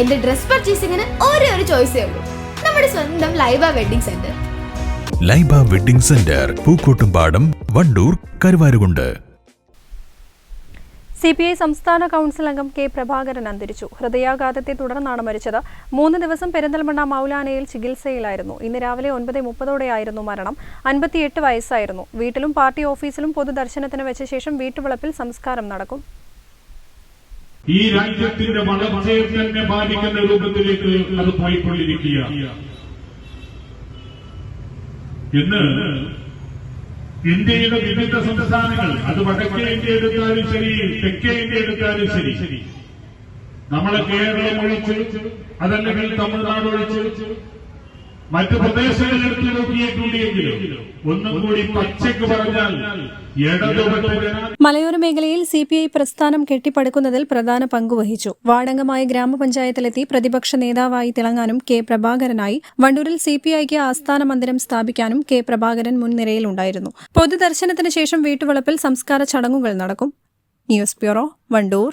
എന്റെ ഡ്രസ് പർച്ചേസിംഗിന് ഒരേ ഒരു ചോയ്സേ ഉള്ളൂ. നമ്മുടെ സ്വന്തം Laiba wedding centre. Laiba wedding centre Pookkottumpadam Wandoor Karuvarakundu. C P I സംസ്ഥാന കൗൺസിൽ അംഗം കെ പ്രഭാകരൻ അന്തരിച്ചു. ഹൃദയാഘാതത്തെ തുടർന്നാണ് മരിച്ചത്. മൂന്ന് ദിവസം പെരിന്തൽമണ്ണ മൗലാനയിൽ ചികിത്സയിലായിരുന്നു. ഇന്ന് രാവിലെ ഒൻപത് മുപ്പതോടെയായിരുന്നു മരണം. അൻപത്തിയെട്ട് വയസ്സായിരുന്നു. വീട്ടിലും പാർട്ടി ഓഫീസിലും പൊതുദർശനത്തിന് വെച്ച ശേഷം വീട്ടുവളപ്പിൽ സംസ്കാരം നടക്കും. ഈ രാജ്യത്തിന്റെ വളർച്ചയെ തന്നെ ബാധിക്കുന്ന രൂപത്തിലേക്ക് അത് പോയിക്കൊണ്ടിരിക്കുക ഇന്ന് ഇന്ത്യയുടെ വിവിധ സംസ്ഥാനങ്ങൾ അത് വടക്കേ ഇന്ത്യ എടുത്താലും ശരി തെക്കേ ഇന്ത്യ എടുത്താലും ശരി നമ്മളെ കേരളം ഒഴിച്ച് അതല്ലെങ്കിൽ തമിഴ്നാട് ഒഴിച്ച് മറ്റു പ്രദേശങ്ങളിൽ എടുത്തു നോക്കിയിട്ടുണ്ടെങ്കിലും ഒന്നും കൂടി പച്ചക്ക് പറഞ്ഞാൽ മലയോര മേഖലയിൽ സി പി ഐ പ്രസ്ഥാനം കെട്ടിപ്പടുക്കുന്നതിൽ പ്രധാന പങ്കുവഹിച്ചു വാടങ്ങമായ ഗ്രാമപഞ്ചായത്തിലെത്തി പ്രതിപക്ഷ നേതാവായി തിളങ്ങാനും കെ പ്രഭാകരനായി. വണ്ടൂരിൽ സി പി ഐക്ക് ആസ്ഥാന മന്ദിരം സ്ഥാപിക്കാനും കെ പ്രഭാകരൻ മുൻനിരയിലുണ്ടായിരുന്നു. പൊതുദർശനത്തിന് ശേഷം വീട്ടുവളപ്പിൽ സംസ്കാര ചടങ്ങുകൾ നടക്കും. News bureau Wandoor.